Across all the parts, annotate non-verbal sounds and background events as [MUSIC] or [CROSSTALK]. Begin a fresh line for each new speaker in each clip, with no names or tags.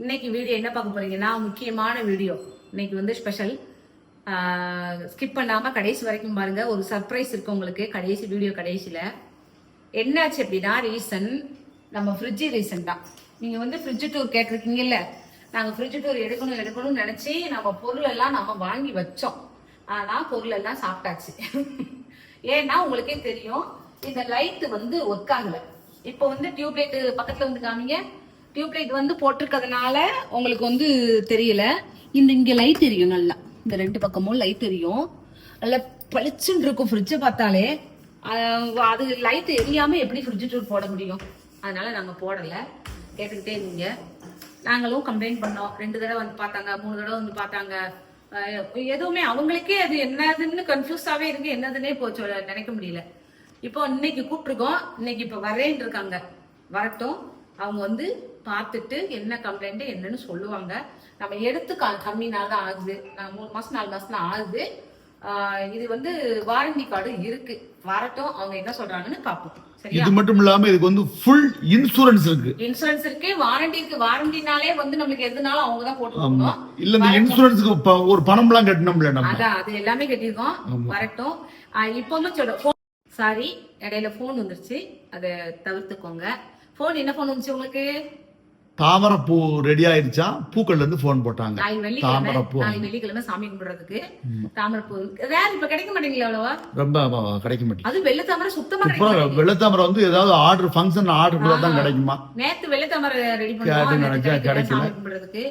இன்னைக்கு வீடியோ என்ன பார்க்க போறீங்கன்னா முக்கியமான வீடியோ. இன்னைக்கு வந்து ஸ்பெஷல் ஸ்கிப் பண்ணாம கடைசி வரைக்கும் பாருங்க. ஒரு சர்ப்ரைஸ் இருக்கு உங்களுக்கு. கடைசி வீடியோ கடைசியில. என்னாச்சு அப்படின்னா ரீசன் நம்ம ஃப்ரிட்ஜ் ரீசன் தான். நீங்க வந்து ஃப்ரிட்ஜ் டூர் கேட்டிருக்கீங்கல்ல? நாங்க ஃப்ரிட்ஜ் டூர் எடுக்கணும் எடுக்கணும்னு நினைச்சு நம்ம பொருள் எல்லாம் நம்ம வாங்கி வச்சோம். ஆனா பொருள் எல்லாம் சாப்பிட்டாச்சு. ஏன்னா உங்களுக்கே தெரியும் இந்த லைட் வந்து ஒர்க் ஆகல. இப்போ வந்து டியூப்லைட் பக்கத்துல வந்து காமிங்க. டியூப் லைட் வந்து போட்டிருக்கிறதுனால உங்களுக்கு வந்து தெரியல. இந்த இங்கே லைட் தெரியும் நல்லா. இந்த ரெண்டு பக்கமும் லைட் தெரியும் நல்லா பளிச்சுன்னு இருக்கும் ஃப்ரிட்ஜை பார்த்தாலே. அது லைட் எரியாம எப்படி ஃப்ரிட்ஜ் டூர் போட முடியும்? அதனால நாங்கள் போடலை. கேட்டுக்கிட்டே இருந்தீங்க. நாங்களும் கம்ப்ளைண்ட் பண்ணோம். ரெண்டு தடவை வந்து பார்த்தாங்க மூணு தடவை வந்து பார்த்தாங்க. எதுவுமே அவங்களுக்கே அது என்னதுன்னு கன்ஃபியூஸாகவே இருக்கு. என்னதுன்னே போச்சு நினைக்க முடியல. இப்போ இன்னைக்கு கூப்பிட்டுருக்கோம். இன்னைக்கு இப்போ வரேன் இருக்காங்க வரட்டும். அவங்க வந்து பார்த்துட்டு என்ன கம்ப்ளைண்ட் என்னன்னு சொல்லுவாங்க. நம்ம எடுத்து கம்மி நாள் தான் ஆகுது. நான் மூணு மாசம் நாலு மாசம் தான் ஆகுது இது வந்து வாரண்டி கார்டு இருக்கு. வரட்டும் அவங்க என்ன சொல்றாங்கன்னு பார்ப்போம்.
இது மட்டும் இல்லாம இதுக்கு வந்து ஃபுல் இன்சூரன்ஸ் இருக்கு.
இன்சூரன்ஸ் இருக்கு. வாரண்டி இருக்கு. வாரண்டினாலே வந்து நம்மளுக்கு எதுனாலும் அவங்க தான் போட்டு
ஆமா.
கொடுக்கணும்.
இல்ல இந்த இன்சூரன்ஸுக்கு ஒரு பணம்லாம் கட்டணும்ல நம்ம.
அதான் அது எல்லாமே கட்டியிருக்கோம். வரட்டும். ஆஹ் இப்பவுமே சொல்ற சாரி இடையில போன் வந்துருச்சு. அதை தவிர்த்துக்கோங்க. போன் என்ன போன் வந்துச்சு உங்களுக்கு?
தாமரை பூ ரெடி ஆயிருச்சா பூக்கள்ல இருந்து போன் போட்டாங்க
நாளைக்கு வெள்ளிக்கிழமை
தாமரை
சாமி கும்பிடுறதுக்கு தாமரை பூ ரேர் இப்ப கிடைக்க மாட்டேங்குது அவ்வளவா?
ரொம்ப கிடைக்க மாட்டேங்குது.
அது வெள்ளை தாமரை சுத்தமா மாட்டேங்குது.
வெள்ளத்தாமரை வந்து ஏதாவது ஆர்டர் ஃபங்க்ஷன் ஆர்டர் தான் கிடைக்குமா?
நேத்து வெள்ளை தாமரை ரெடி நேத்து கிடைக்கல, கும்பிடுறதுக்கு.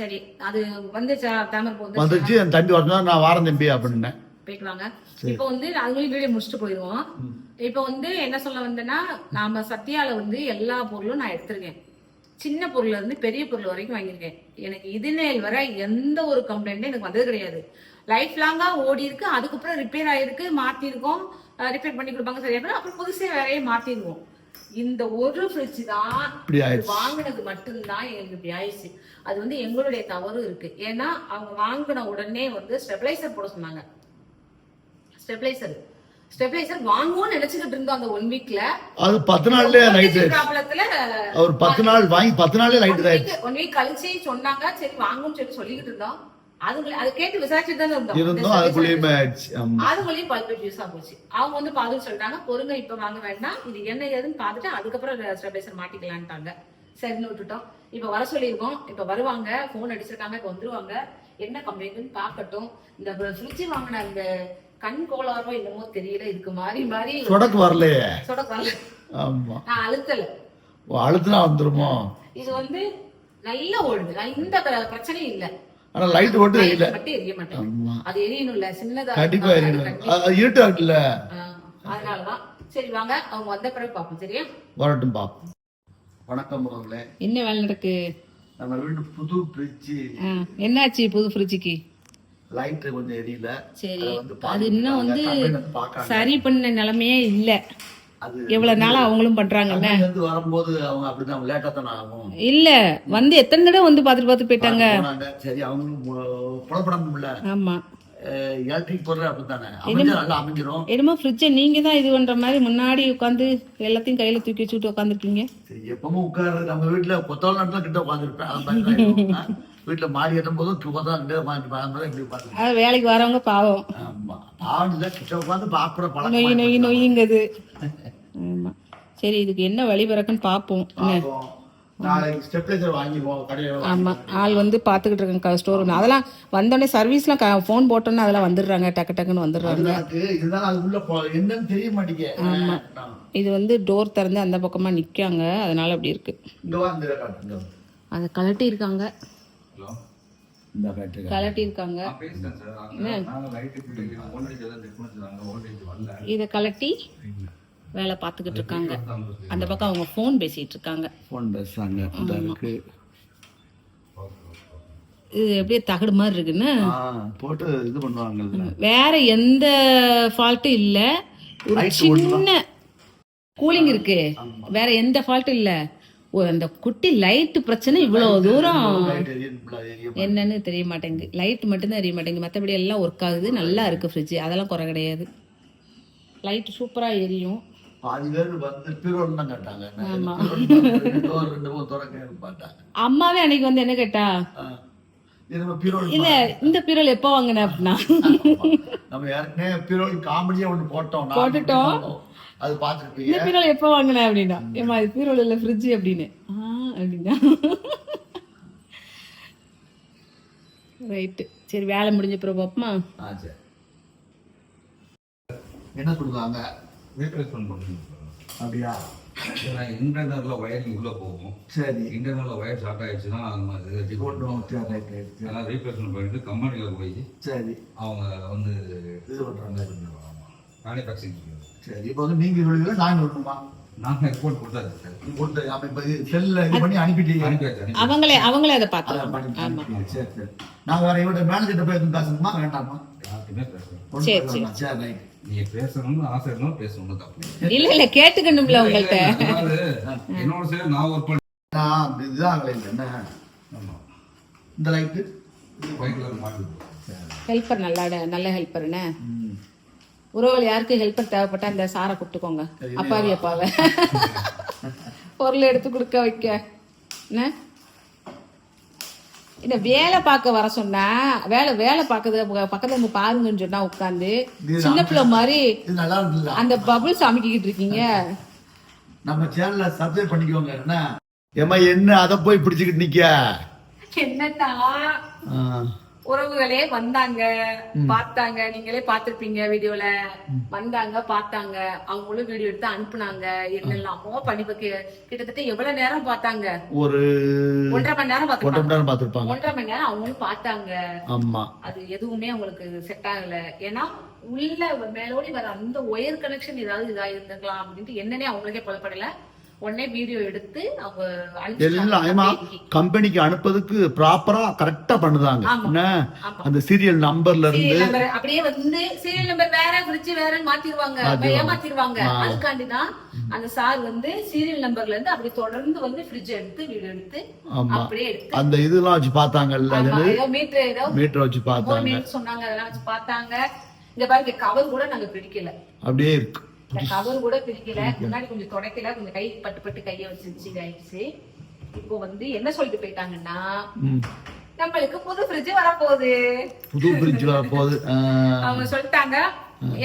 சரி அது வந்து தாமரை பூ வந்து
வந்துச்சு என் தம்பி வரணும் நான் வாரம் தம்பி அப்படின்னேன்
போயிட்டு வாங்க இப்போ வந்து அதுங்களையும் வீடியோ முடிச்சுட்டு போயிடுவோம். இப்போ வந்து என்ன சொல்ல வந்தேன்னா நாம சத்யால வந்து எல்லா பொருளும் நான் எடுத்திருக்கேன். சின்ன பொருள்ல இருந்து பெரிய பொருள் வரைக்கும் வாங்கியிருக்கேன். எனக்கு இது நேல் வரை எந்த ஒரு கம்ப்ளைண்ட்டும் எனக்கு வந்தது கிடையாது. லைஃப் லாங்கா ஓடி இருக்கு அதுக்கப்புறம் ரிப்பேர் ஆயிருக்கு மாத்திருக்கோம் ரிப்பேர் பண்ணி கொடுப்பாங்க சரியா. அப்புறம் புதுசே வேறையே மாத்திருவோம்? இந்த ஒரு ஃப்ரிட்ஜ் தான் வாங்கினது மட்டும்தான் எங்களுக்கு இப்படி ஆயிடுச்சு. அது வந்து எங்களுடைய தவறும் இருக்கு. ஏன்னா அவங்க வாங்கின உடனே வந்து ஸ்டெபிளைசர் போட சொன்னாங்க. ஸ்டெபிளைசர் ஸ்டெபிளைசர் வாங்குவோம்னு நினைச்சுக்கிட்டு இருந்தோம் அந்த ஒன் வீக்ல
அது பத்து நாள்லயே லைட்
ப்ராப்ளத்துல
அவர் பத்து நாள் வாங்கி பத்து நாள்லயே லைட் ஆயிடுச்சு.
ஒன் வீக் கழிச்சு சொன்னாங்க சரி வாங்குன்னு சொல்லி சொல்லிக்கிட்டு இருந்தோம். அதுங்களை அதை கேட்டு விசாரிச்சுட்டு தான் இருந்தோம்.
இருந்தோம் அதுக்குள்ளேயுமே
அதுக்குள்ளேயும் பல்பேட் யூஸ் போச்சு. அவங்க வந்து பார்த்துட்டு சொல்லிட்டாங்க பொறுங்க இப்ப வாங்க வேண்டாம் இது என்ன ஏதுன்னு பார்த்துட்டு அதுக்கப்புறம் ஸ்டெபிளைசர் மாட்டிக்கலான்ட்டாங்க. சரின்னு விட்டுட்டோம். இப்ப வர சொல்லியிருக்கோம். இப்ப வருவாங்க போன் அடிச்சிருக்காங்க இப்ப வந்துருவாங்க. என்ன கம்ப்ளைண்ட்னு பார்க்கட்டும். இந்த ஃப்ரிட்ஜ் வாங்கின அந்த கண் கோளாரோ என்னமோ தெரியல இதுக்கு மாறி மாறி
சொடக்கு வரலையே.
சொட வரல.
ஆமா.
நான் அழுத்தல.
அழுத்துனா வந்துருமோ?
இது வந்து நல்லா ஓடுது. நான் இந்த பிர- பிரச்சனையும் இல்ல.
ஆனா லைட் மட்டும்
Light
இல்ல
மட்டும் எரிய மாட்டேன்.
ஆமா.
அது எரியணும்ல சின்னதா
கண்டிப்பா எரியணும். இருட்டு
ஆ, அதனாலதான். சரி வாங்க. அவங்க வந்த பிறகு பார்ப்போம் சரியா?
வரட்டும் பாப்போம். வணக்கம்
என்ன வேலை நடக்கு?
நம்ம வீட்டு புது ஃப்ரிட்ஜ்
என்னாச்சு புது ஃப்ரிட்ஜுக்கு
லைட் கொஞ்சம் எரியல.
சரி.
அதை
இன்னும் வந்து சரி பண்ண நிலைமையே இல்ல. எவ்வளவு நாளா அவங்களும் பண்றாங்கல்ல?
வரும்போது அவங்க அப்படிதான் தானே ஆகும்.
இல்ல. வந்து எத்தனை தடவை வந்து பாத்துட்டு பாத்து போயிட்டாங்க.
சரி அவங்களும் பு- புலப்படணும்ல.
ஆமா.
எலக்ட்ரிக் பொருள் அப்படித்தானே? அமைஞ்சா நல்லா அமைஞ்சிரும்.
என்னமோ ஃப்ரிட்ஜை நீங்க தான் இது பண்ற மாதிரி முன்னாடி உட்காந்து எல்லாத்தையும் கையில தூக்கி வச்சுட்டு உட்காந்துருக்கீங்க
எப்பவும் உட்காரு நம்ம வீட்டுல கொத்தவல் நேரத்துல கிட்ட உட்காந்துருப்பேன் [LAUGHS] வீட்டுல மாடி கட்டும் போதும் கொத்தவல் கிட்ட உட்காந்து இப்படி உட்காந்து
அது வேலைக்கு வரவங்க பாவம்.
ஆமா பாவம் கிட்ட உட்காந்து பாக்குற பழக்கம்
நொய் நொய் நொய்யுங்குது. ஆமா. சரி இதுக்கு என்ன வழி பிறக்குன்னு பாப்போம்.
பாப்போம். நாளைக்கு ஸ்டெப்லைசர் வாங்கிடுவோம் கடையில்
ஆமா. ஆள் வந்து பாத்துக்கிட்டு இருக்காங்க ஸ்டோர் ரூம் அதெல்லாம் வந்தோடனே சர்வீஸ்லாம் ஃபோன் போட்டோன்னே அதெல்லாம் வந்துடுறாங்க டக்கு டக்குன்னு வந்துடுறாங்க.
அது உள்ள என்னன்னு தெரிய மாட்டேங்க
இது வந்து டோர் திறந்து அந்த பக்கமா நிக்காங்க அதனால அப்படி இருக்கு.
இங்க வா இந்த காட்டுங்க
அதை கலட்டி இருக்காங்க
இந்த காட்டுங்க
கலட்டி இருக்காங்க இதை கலட்டி வேலை பார்த்துக்கிட்டு இருக்காங்க. அந்த பக்கம் அவங்க ஃபோன் பேசிட்டு இருக்காங்க.
ஃபோன் இந்த இருக்கு.
இது எப்படியே தகடு மாதிரி இருக்குன்னு
போட்டு இது பண்ணுவாங்கல்ல.
வேற எந்த ஃபால்ட்டும் இல்ல. ஒரு சின்ன கூலிங் இருக்கு. வேற எந்த ஃபால்ட்டும் இல்ல. அந்த குட்டி லைட் பிரச்சனை இவ்வளவு தூரம். என்னன்னு தெரிய மாட்டேங்குது லைட் மட்டும்தான் எரிய மாட்டேங்குது மற்றபடி எல்லாம் ஒர்க் ஆகுது. நல்லா இருக்கு ஃப்ரிட்ஜ் அதெல்லாம் குறை கிடையாது. லைட் சூப்பரா எரியும். அம்மாவே அன்னைக்கு வந்து என்ன கேட்டா? இல்ல இந்த பீரோல் எப்போ வாங்கின அப்படின்னா?
நம்ம ஏற்கனவே பீரோல் காமெடியா ஒண்ணு போட்டோம்.
போட்டுட்டோம்.
அது பார்த்துருப்பீங்க.
இந்த பீரோல் எப்போ வாங்கின அப்படின்னா? ஏமா இது பீரோல் இல்ல ஃப்ரிட்ஜ் அப்படின்னு. அப்படின்னா. ரைட்டு சரி வேலை முடிஞ்ச பிறகு
சரி. என்ன
ரீப்ளேஸ்மெண்ட் பண்ணுங்க
அப்படியா?
இன்டர்னல்ல ஒயரிங் உள்ள போகும்.
சரி.
இன்டர்னல்ல ஒயர் ஷார்ட் ஆயிடுச்சுன்னா. அதெல்லாம் ரீப்ளேஸ்மெண்ட் பண்ணிட்டு கம்பெனியில் போய்
சரி.
அவங்க வந்து
இது பண்றாங்க.
மேனுஃபேக்சரிங்
சரி. இப்போ வந்து நீங்க சொல்லுவீங்க நாங்க சொல்லணுமா
நாங்கள் ரிப்போர்ட் கொடுத்தாச்சு சார்.
நீங்க கொடுத்த அப்ப இப்ப செல்ல இது பண்ணி அனுப்பிட்டீங்க.
அனுப்பி
அவங்களே அவங்களே அதை
அதான்
பார்த்து
பண்ணி அனுப்பிட்டீங்க. சரி சரி. நாங்க வேற இவட மேனேஜர்கிட்ட போய் எதுவும் பேசணுமா? வேண்டாமா?
யாருக்குமே பேசணும்
சரி.
சரி. ரைட்
நீங்க பேசணும்னு ஆசை இருந்தாலும் பேசணும் தப்பு
இல்ல இல்ல கேட்டுக்கணும்ல உங்கள்ட்ட.
என்னோட சேர்ந்து நான் ஒர்க் பண்ண
நான் இதுதான் இல்லை என்ன? இந்த லைட்டு
ஹெல்ப்பர் நல்லா நல்ல ஹெல்ப்பர்னே. உறவுகள் யாருக்கு ஹெல்ப்பர் தேவைப்பட்டா இந்த சாரை கூப்பிட்டுக்கோங்க. அப்பாவி அப்பாவை. பொருள் எடுத்து கொடுக்க வைக்க. என்ன? இந்த வேலை பார்க்க வர சொன்னா வேலை வேலை பார்க்கறது பக்கத்துல இருந்து பாருங்கன்னு சொன்னா உட்காந்து சின்ன பிள்ளை மாதிரி அந்த பபுள்ஸ் அமைக்கிட்டு இருக்கீங்க.
நம்ம சேனலை சப்ஸ்கிரைப் பண்ணிக்கோங்க. என்ன? ஏமா என்ன? அதை போய் பிடிச்சிக்கிட்டு நிக்க
என்னன்னா
ஆ.
உறவுகளே வந்தாங்க பார்த்தாங்க. நீங்களே பார்த்திருப்பீங்க வீடியோல. வந்தாங்க பார்த்தாங்க. அவங்களும் வீடியோ எடுத்து அனுப்புனாங்க. என்னெல்லாமோ பண்ணி கிட்டத்தட்ட எவ்வளவு நேரம் பார்த்தாங்க?
ஒரு
ஒன்றரை மணி நேரம்
ஒன்றரை
பார்த்தாங்க
மணி நேரம் பார்த்துருப்பாங்க.
ஒன்றரை மணி நேரம் அவங்களும் பார்த்தாங்க.
ஆமா.
அது எதுவுமே அவங்களுக்கு செட் ஆகல. ஏன்னா உள்ள மேலோடி வர அந்த ஒயர் கனெக்ஷன் ஏதாவது இதா இருந்திருக்கலாம் அப்படின்ட்டு என்னன்னே அவங்களுக்கே புலப்படல. உடனே வீடியோ எடுத்து அவங்க
எல்லாம் ஏமா. கம்பெனிக்கு அனுப்புறதுக்கு ப்ராப்பரா கரெக்டா பண்ணுதாங்க. என்ன. அந்த சீரியல் நம்பர்ல இருந்து
அப்படியே வந்து சீரியல் நம்பர் வேற ஃப்ரிட்ஜ் வேறன்னு மாத்திடுவாங்க
மாத்திடுவாங்க.
ஏமாத்திடுவாங்க. அதுக்காண்டி தான் அந்த சார் வந்து சீரியல் நம்பர்ல இருந்து அப்படி தொடர்ந்து வந்து ஃப்ரிட்ஜ் எடுத்து வீடியோ எடுத்து அப்படியே எடுத்து
அந்த இதெல்லாம் வச்சு பார்த்தாங்கல்ல அது
மீட்டர் ஏதோ
மீட்டர் வச்சு பார்த்தாங்க
சொன்னாங்க அதெல்லாம் வச்சு பார்த்தாங்க இங்க பாருங்க கவர் கூட நாங்க பிடிக்கல
அப்படியே இருக்கு
இந்த கவர் கூட பிரிக்கல முன்னாடி கொஞ்சம் தொடக்கல. கொஞ்சம் கை பட்டு பட்டு கைய வச்சிருச்சு இதாயிடுச்சு. இப்போ வந்து என்ன சொல்லிட்டு போயிட்டாங்கன்னா. நம்மளுக்கு புது ஃப்ரிட்ஜ் வரப்போகுது.
புது பிரிட்ஜ் வர போகுது ஆ,
அவங்க சொல்லிட்டாங்க.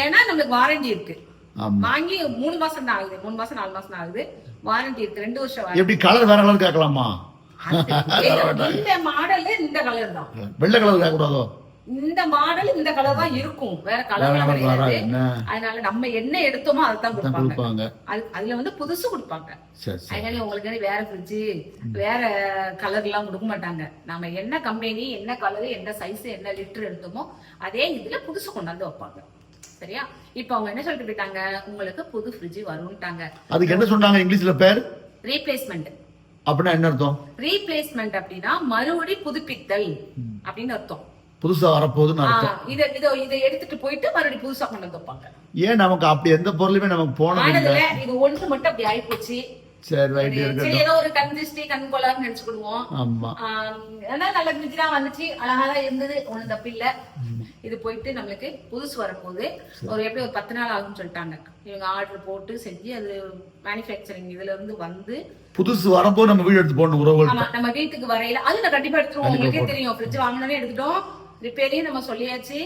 ஏன்னா நம்மளுக்கு வாரண்டி இருக்கு. வாங்கி மூணு மாசம் தான் ஆகுது. மூணு மாசம் நாலு மாசம் ஆகுது. வாரண்டி இருக்கு. ரெண்டு வருஷம்.
எப்படி கலர் வேற கலர் கேட்கலாமா
இந்த மாடல் இந்த கலர் தான்.
வெள்ளை கலர் கேட்கக்கூடாதோ
இந்த மாடல் இந்த கலர் தான் இருக்கும். வேற கலர் கிடையாது. அதனால நம்ம என்ன எடுத்தோமோ அதை தான்
தான்
கொடுப்பாங்க.
கொடுப்பாங்க.
அது அதுல வந்து புதுசு கொடுப்பாங்க. அதனால உங்களுக்கு வேற ஃப்ரிட்ஜ் வேற கலர் எல்லாம் கொடுக்க மாட்டாங்க. நாம என்ன கம்பெனி என்ன கலர் என்ன சைஸ் என்ன லிட்டர் எடுத்தோமோ அதே இதுல புதுசு கொண்டாந்து வைப்பாங்க. சரியா? இப்போ அவங்க என்ன சொல்லிட்டு போயிட்டாங்க? உங்களுக்கு புது ஃப்ரிட்ஜ் வரும்ட்டாங்க.
அதுக்கு என்ன சொன்னாங்க இங்கிலீஷ்ல பேர்?
ரீப்ளேஸ்மெண்ட்
அப்படின்னா என்ன அர்த்தம்?
ரீப்ளேஸ்மெண்ட் அப்படின்னா மறுபடி புதுப்பித்தல் அப்படின்னு அர்த்தம்.
புதுசா வரப்போகுதுன்னு அர்த்தம்.
இத இத இதை எடுத்துட்டு போயிட்டு மறுபடியும் புதுசா கொண்டு வந்து வைப்பாங்க.
ஏன் நமக்கு அப்படி எந்த பொருளுமே நமக்கு போனது இல்லை
ஆனதுல இது ஒண்ணு மட்டும் அப்படி ஆயிப்போச்சு.
சரி ரைட்
சரி
இருக்கட்டும்.
ஏதோ ஒரு கண் திருஷ்டி கண் கொலான்னு நினைச்சுக்கிடுவோம்.
ஆமா.
ஆம், ஆனா நல்ல தான் வந்துச்சு. அழகா தான் இருந்தது. ஒண்ணும் தப்பு இல்ல. இது போயிட்டு நம்மளுக்கு புதுசு வரப்போகுது. ஒரு எப்படி ஒரு பத்து நாள் ஆகும்னு சொல்லிட்டாங்க. இவங்க ஆர்டர் போட்டு செஞ்சு அது மேனுஃபேக்சரிங் இதுல இருந்து வந்து
புதுசு வரப்போ நம்ம வீடு எடுத்து போடணும் உறவுகள்
ஆமா நம்ம வீட்டுக்கு வரையில அது நான் கண்டிப்பா எடுத்துருவோம். உங்களுக்கே. தெரியும். ஃப்ரிட்ஜ் வாங்கினே எடுத்துட்டோம். ரிப்பேரையும் நம்ம சொல்லியாச்சு.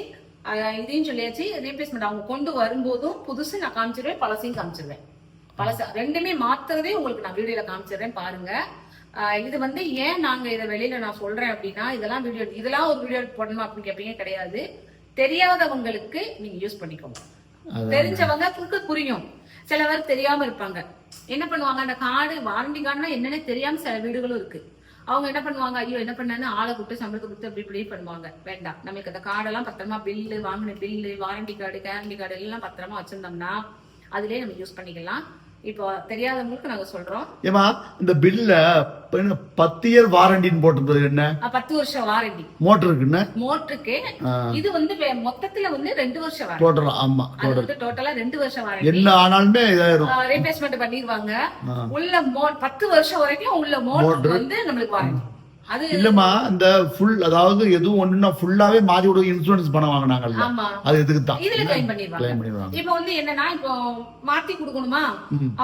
இதையும் சொல்லியாச்சு. ரீப்ளேஸ்மெண்ட் அவங்க கொண்டு வரும்போதும் புதுசு நான் காமிச்சிருவேன் பழசையும் காமிச்சிருவேன். பழசு ரெண்டுமே மாத்துறதே உங்களுக்கு நான் வீடியோல காமிச்சிடுறேன் பாருங்க. இது வந்து ஏன் நாங்க இதை வெளியில நான் சொல்றேன் அப்படின்னா இதெல்லாம் வீடியோ இதெல்லாம் ஒரு வீடியோ போடணும் அப்படின்னு கேட்பீங்க கிடையாது. தெரியாதவங்களுக்கு நீங்க யூஸ் பண்ணிக்கோங்க. தெரிஞ்சவங்க புரியும். சில பேர் தெரியாம இருப்பாங்க. என்ன பண்ணுவாங்க? அந்த கார்டு வாரண்டி கார்டுனா என்னன்னே தெரியாம சில வீடுகளும் இருக்கு. அவங்க என்ன பண்ணுவாங்க? ஐயோ என்ன பண்ணான்னு ஆளை கூப்பிட்டு சம்பளத்தை கொடுத்து அப்படி இப்படி பண்ணுவாங்க. வேண்டாம். நமக்கு அந்த கார்டெல்லாம் பத்திரமா பில்லு வாங்கின bill warranty card guarantee card எல்லாம் பத்திரமா வச்சிருந்தோம்னா அதுலயே நம்ம யூஸ் பண்ணிக்கலாம். இப்போ தெரியாதவங்களுக்கு நாங்க சொல்றோம்.
ஏமா இந்த பில்ல பத்து இயர் வாரண்டின்னு போட்டிருந்தது என்ன?
பத்து வருஷம் வாரண்டி மோட்டருக்கு
ஆ.
இது வந்து மொத்தத்துல வந்து ரெண்டு வருஷம் வாரண்டி
டோட்டல் ஆமா டோட்டல்
ரெண்டு வருஷம் வாரண்டி
என்ன ஆனாலுமே இதாயிரும்.
ரீப்ளேஸ்மெண்ட் பண்ணிடுவாங்க
ஆ.
உள்ள மோ பத்து வருஷம் வரைக்கும் உள்ள மோட்டர். வந்து நம்மளுக்கு வாரண்டி
இல்லம்மா இந்த ஃபுல் அதாவது எதுவும் ஒண்ணுன்னா ஃபுல்லாவே மாத்தி விட இன்சூரன்ஸ் பணம் வாங்கினாங்கல்ல. அது எதுக்கு தான்?
இதுல கிளைம் பண்ணிடுவாங்க. இப்போ வந்து என்னன்னா இப்போ மாத்தி கொடுக்கணுமா?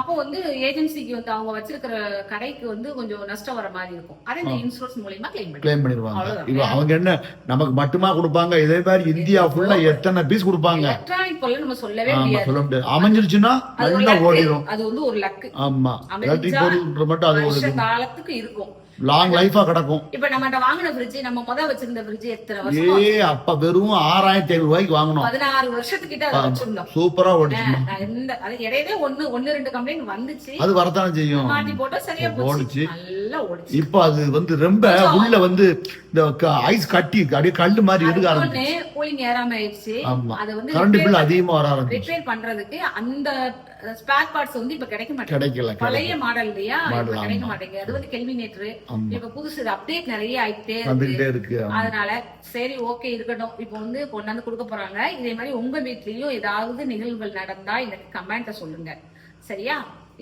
அப்போ வந்து ஏஜென்சிக்கு வந்து அவங்க வச்சிருக்கிற கடைக்கு வந்து கொஞ்சம் நஷ்டம் வர மாதிரி இருக்கும். அதை இந்த இன்சூரன்ஸ் மூலியமா கிளைம்
கிளைம் பண்ணிடுவாங்க. இவ அவங்க என்ன நமக்கு மட்டுமா கொடுப்பாங்க? இதே மாதிரி இந்தியா ஃபுல்லா எத்தனை பீஸ் கொடுப்பாங்க?
எலக்ட்ரானிக் பொருள் நம்ம சொல்லவே முடியாது.
சொல்ல முடியாது. அமைஞ்சிருச்சுன்னா நல்லா. ஓடிடும்
அது வந்து ஒரு லக்கு.
ஆமா. எலக்ட்ரிக் பொருள் மட்டும் அது ஒரு
காலத்துக்கு இருக்கும்.
லாங் லைஃபா கிடக்கும்.
இப்ப நம்ம வாங்கின ஃப்ரிட்ஜ் நம்ம முத வச்சிருந்த ஃப்ரிட்ஜ் எத்தனை வருஷம்
ஏ அப்ப வெறும் ஆறாயிரத்தி ஐநூறு ரூபாய்க்கு வாங்கணும்
பதினாறு வருஷத்துக்கிட்ட அதை வச்சிருந்தோம்.
சூப்பரா ஓடிச்சுமா?
நான் எந்த அது இடையிலே ஒண்ணு ஒண்ணு ரெண்டு கம்ப்ளைண்ட் வந்துச்சு.
அது வரத்தானே செய்யும்?
மாட்டி போட்டா சரியா
ஓடுச்சு.
நல்லா ஓடுச்சு.
இப்ப அது வந்து ரொம்ப உள்ள வந்து இந்த ஐஸ் கட்டி அப்படியே கல்லு மாதிரி இருக்க ஆரம்பிச்சு
கூலிங் ஏறாம ஆயிடுச்சு. அது வந்து
கரண்ட் பில் அதிகமா வர ஆரம்பிச்சு
ரிப்பேர் பண்றதுக்கு அந்த ஸ்பேர் பார்ட்ஸ் வந்து இப்ப கிடைக்க மாட்டேங்குது.
கிடைக்கல
பழைய மாடல் இல்லையா? கிடைக்க மாட்டேங்குது. அது வந்து கெல்வினேட்டர். இப்ப புதுசு அப்டேட் நிறைய ஆயிட்டே
வந்துகிட்டே இருக்கு.
அதனால சரி ஓகே இருக்கட்டும். இப்போ வந்து கொண்டாந்து கொடுக்க போறாங்க. இதே மாதிரி உங்க வீட்லயும் ஏதாவது நிகழ்வுகள் நடந்தா எனக்கு கமெண்ட்ட சொல்லுங்க. சரியா?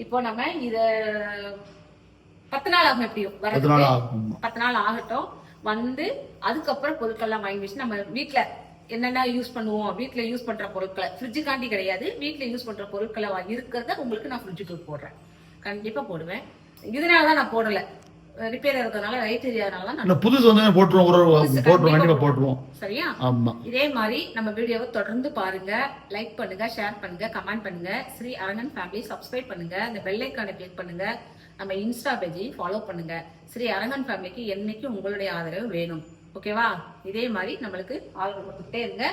இப்போ நம்ம இத பத்து நாள் ஆகும் எப்படியும்
பத்து நாள்
ஆகட்டும். வந்து அதுக்கப்புறம் பொருட்கள்லாம் வாங்கி வச்சு நம்ம வீட்ல என்னென்ன யூஸ் பண்ணுவோம்? வீட்ல யூஸ் பண்ற பொருட்களை. ஃப்ரிட்ஜுக்காண்டி கிடையாது. வீட்ல யூஸ் பண்ற பொருட்களை இருக்கிறத உங்களுக்கு நான் ஃப்ரிட்ஜுக்கு போடுறேன். கண்டிப்பா போடுவேன். இதனாலதான் நான் போடல. ரிப்பேர் இருக்கிறதுனால ரைட் ஏரியாதனால தான்
இந்த புதுசு வந்து போட்டுருவோம். ஒரு போட்டுருவோம்.
கண்டிப்பா
கண்டிப்பா போட்டுருவோம்.
சரியா?
ஆமா.
இதே மாதிரி நம்ம வீடியோவை தொடர்ந்து பாருங்க. லைக் பண்ணுங்க ஷேர் பண்ணுங்க கமெண்ட் பண்ணுங்க. ஸ்ரீ அரங்கன் ஃபேமிலி சப்ஸ்கிரைப் பண்ணுங்க. அந்த பெல் ஐக்கானை கிளிக் பண்ணுங்க. நம்ம இன்ஸ்டா பேஜையும் ஃபாலோ பண்ணுங்க. ஸ்ரீ அரங்கன் ஃபேமிலிக்கு என்னைக்கும் உங்களுடைய ஆதரவு வேணும். ஓகேவா இதே மாதிரி நம்மளுக்கு ஆதரவு கொடுத்துட்டே இருங்க.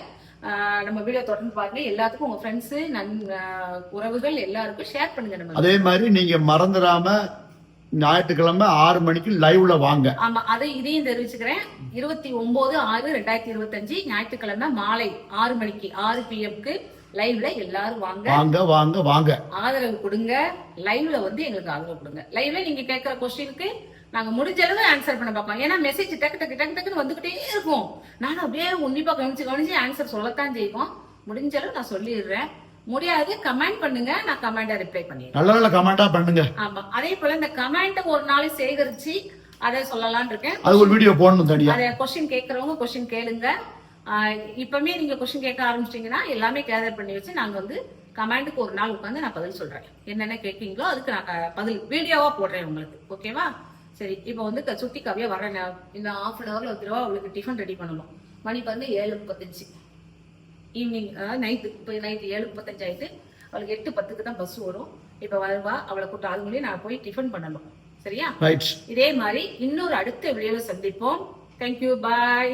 நம்ம வீடியோ தொடர்ந்து பாருங்க. எல்லாத்துக்கும் உங்க ஃப்ரெண்ட்ஸ் நன் உறவுகள் எல்லாருக்கும் ஷேர் பண்ணுங்க நம்ம.
அதே மாதிரி நீங்க மறந்துடாம ஞாயிற்றுக்கிழமை ஆறு மணிக்கு லைவ்ல வாங்க.
ஆமா அதை இதையும் தெரிவிச்சுக்கிறேன். இருபத்தி ஒன்பது ஆறு ரெண்டாயிரத்தி இருபத்தஞ்சு ஞாயிற்றுக்கிழமை மாலை ஆறு மணிக்கு ஆறு பிஎம்க்கு லைவ்ல எல்லாரும் வாங்க.
வாங்க வாங்க வாங்க.
ஆதரவு கொடுங்க. லைவ்ல வந்து எங்களுக்கு ஆதரவு கொடுங்க. லைவ்ல நீங்க கேட்கிற கொஸ்டினுக்கு நாங்க முடிஞ்ச அளவு ஆன்சர் பண்ண பார்ப்போம் ஏன்னா மெசேஜ் டக்கு டக்கு டக்கு டக்குன்னு வந்துகிட்டே இருக்கும். நானும் அப்படியே உன்னிப்பா கவனிச்சு கவனிச்சு ஆன்சர் சொல்லத்தான் செய்வோம். முடிஞ்ச அளவு நான் சொல்லிடுறேன். முடியாது. கமெண்ட் பண்ணுங்க. நான் கமெண்ட ரிப்ளை பண்ணிடுறேன்.
நல்ல நல்ல கமெண்டா பண்ணுங்க.
ஆமா. அதே போல இந்த கமெண்ட் ஒரு நாள் சேகரிச்சு அதை சொல்லலாம்னு இருக்கேன்.
அது ஒரு வீடியோ போடணும் தனியா.
அதை கொஸ்டின் கேட்கறவங்க கொஸ்டின் கேளுங்க. இப்பவுமே நீங்க கொஸ்டின் கேட்க ஆரம்பிச்சிட்டீங்கன்னா எல்லாமே கேதர் பண்ணி வச்சு நாங்க வந்து கமெண்ட்டுக்கு ஒரு நாள் உட்காந்து நான் பதில் சொல்றேன். என்னென்ன கேட்கீங்களோ அதுக்கு நான் பதில் வீடியோவா போடுறேன் உங்களுக்கு. ஓகேவா சரி. இப்போ வந்து சுட்டி கவியா வர இந்த ஹாஃப் அன் ஹவர்ல ஒரு தடவை அவளுக்கு டிஃபன் ரெடி பண்ணணும். மணி பாருங்க ஏழு முப்பத்தஞ்சு. ஈவினிங் நைட்டு இப்போ நைட்டு ஏழு முப்பத்தஞ்சு ஆயிட்டு அவளுக்கு எட்டு பத்துக்கு தான் பஸ் வரும் இப்போ வருவா அவளை கூட்ட ஆள் மூலியம் நான் போய் டிஃபன் பண்ணணும். சரியா? இதே மாதிரி இன்னொரு அடுத்த வீடியோல சந்திப்போம். Thank you bye